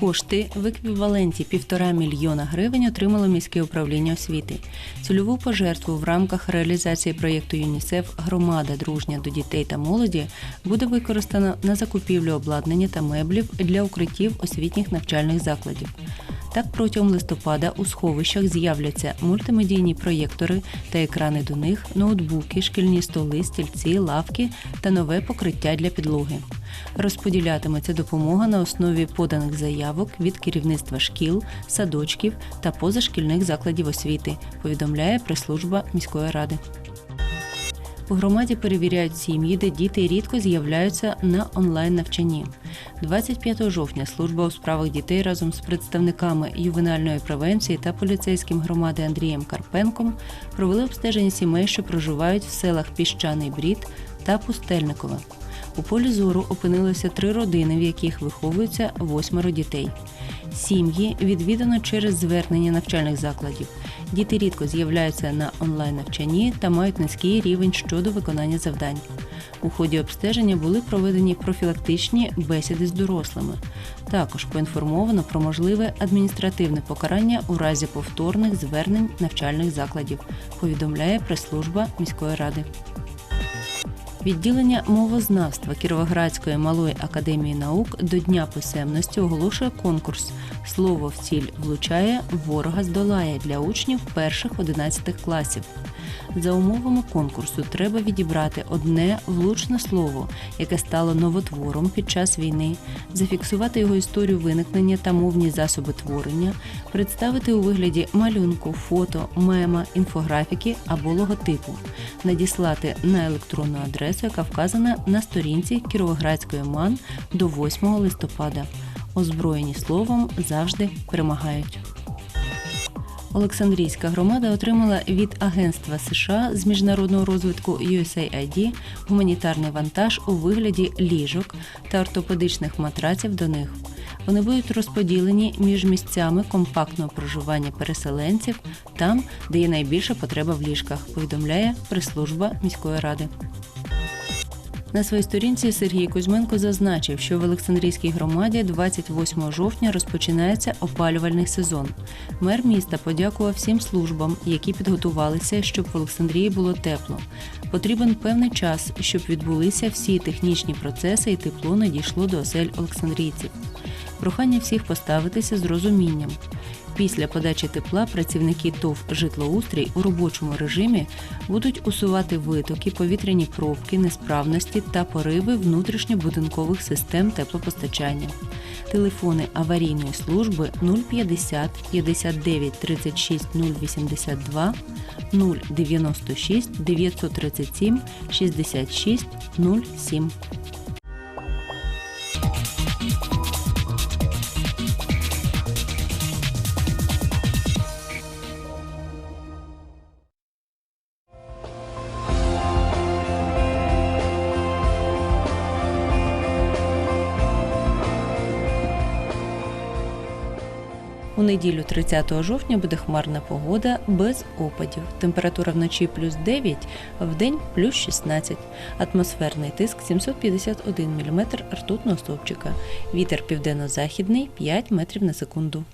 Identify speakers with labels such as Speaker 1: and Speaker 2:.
Speaker 1: Кошти в еквіваленті півтора мільйона гривень отримало міське управління освіти. Цільову пожертву в рамках реалізації проєкту ЮНІСЕФ Громада дружня до дітей та молоді буде використано на закупівлю обладнання та меблів для укриттів освітніх навчальних закладів. Так, протягом листопада у сховищах з'являться мультимедійні проєктори та екрани до них, ноутбуки, шкільні столи, стільці, лавки та нове покриття для підлоги. Розподілятиметься допомога на основі поданих заявок від керівництва шкіл, садочків та позашкільних закладів освіти, повідомляє прес-служба міської ради. У громаді перевіряють сім'ї, де діти рідко з'являються на онлайн навчанні. 25 жовтня служба у справах дітей разом з представниками ювенальної превенції та поліцейським громади Андрієм Карпенком провели обстеження сімей, що проживають в селах Піщаний Брід та Пустельникове. У полі зору опинилося три родини, в яких виховуються восьмеро дітей. Сім'ї відвідано через звернення навчальних закладів. Діти рідко з'являються на онлайн навчанні та мають низький рівень щодо виконання завдань. У ході обстеження були проведені профілактичні бесіди з дорослими. Також поінформовано про можливе адміністративне покарання у разі повторних звернень навчальних закладів, повідомляє прес-служба міської ради. Відділення мовознавства Кіровоградської малої академії наук до Дня писемності оголошує конкурс Слово в ціль влучає, ворога здолає для учнів перших 11 класів. За умовами конкурсу треба відібрати одне влучне слово, яке стало новотвором під час війни, зафіксувати його історію виникнення та мовні засоби творення, представити у вигляді малюнку, фото, мема, інфографіки або логотипу, надіслати на електронну адресу, яка вказана на сторінці Кіровоградської МАН до 8 листопада. Озброєні словом завжди перемагають. Олександрійська громада отримала від Агентства США з міжнародного розвитку USAID гуманітарний вантаж у вигляді ліжок та ортопедичних матраців до них. Вони будуть розподілені між місцями компактного проживання переселенців там, де є найбільша потреба в ліжках, повідомляє прес-служба міської ради. На своїй сторінці Сергій Кузьменко зазначив, що в Олександрійській громаді 28 жовтня розпочинається опалювальний сезон. Мер міста подякував всім службам, які підготувалися, щоб в Олександрії було тепло. Потрібен певний час, щоб відбулися всі технічні процеси і тепло надійшло до осель олександрійців. Прохання всіх поставитися з розумінням. Після подачі тепла працівники ТОВ «Житлоустрій» у робочому режимі будуть усувати витоки, повітряні пробки, несправності та пориви внутрішньобудинкових систем теплопостачання. Телефони аварійної служби 050 59 36 082 096 937 66 07. У неділю 30 жовтня буде хмарна погода без опадів. Температура вночі плюс 9, в день плюс 16. Атмосферний тиск 751 мм ртутного стовпчика. Вітер південно-західний 5 метрів на секунду.